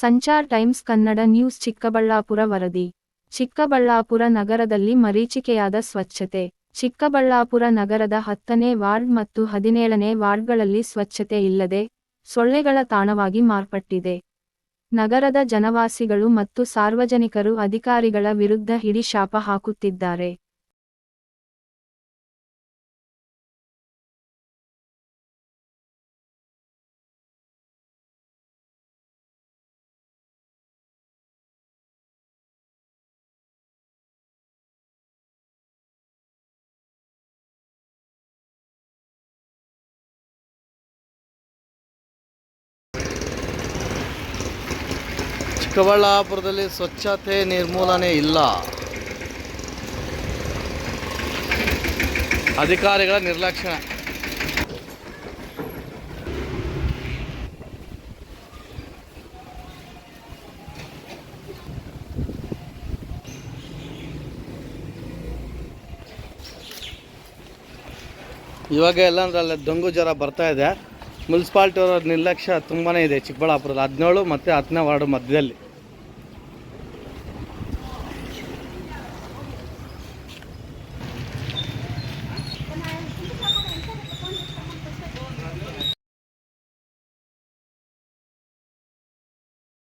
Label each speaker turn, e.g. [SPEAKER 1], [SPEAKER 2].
[SPEAKER 1] Sanchar times Kannada news Chikkaballapur ವರದಿ. ಚಿಕ್ಕಬಳ್ಳಾಪುರ ನಗರದಲ್ಲಿ ಮರೀಚಿಕೆಯಾದ ಸ್ವಚ್ಛತೆ. ಚಿಕ್ಕಬಳ್ಳಾಪುರ ನಗರದ ಹತ್ತನೇ ವಾರ್ಡ್ ಮತ್ತು ಹದಿನೇಳನೇ ವಾರ್ಡ್ಗಳಲ್ಲಿ ಸ್ವಚ್ಛತೆ ಇಲ್ಲದೆ ಸೊಳ್ಳೆಗಳ ತಾಣವಾಗಿ ಮಾರ್ಪಟ್ಟಿದೆ. ನಗರದ ಜನವಾಸಿಗಳು ಮತ್ತು ಸಾರ್ವಜನಿಕರು ಅಧಿಕಾರಿಗಳ ವಿರುದ್ಧ ಹಿಡಿ ಶಾಪ ಹಾಕುತ್ತಿದ್ದಾರೆ.
[SPEAKER 2] ಚಿಕ್ಕಬಳ್ಳಾಪುರದಲ್ಲಿ ಸ್ವಚ್ಛತೆ ನಿರ್ಮೂಲನೆ ಇಲ್ಲ. ಅಧಿಕಾರಿಗಳ ನಿರ್ಲಕ್ಷ್ಯ ಇವಾಗ ಎಲ್ಲ ಅಲ್ಲಿ ದೊಂಗು ಜ್ವರ ಬರ್ತಾ ಇದೆ. ಮುನ್ಸಿಪಾಲ್ಟಿ ಅವರ ನಿರ್ಲಕ್ಷ್ಯ ತುಂಬಾ ಇದೆ ಚಿಕ್ಕಬಳ್ಳಾಪುರದ ಹದಿನೇಳು ಮತ್ತು ಹತ್ತನೇ ವಾರ್ಡ್ ಮಧ್ಯದಲ್ಲಿ.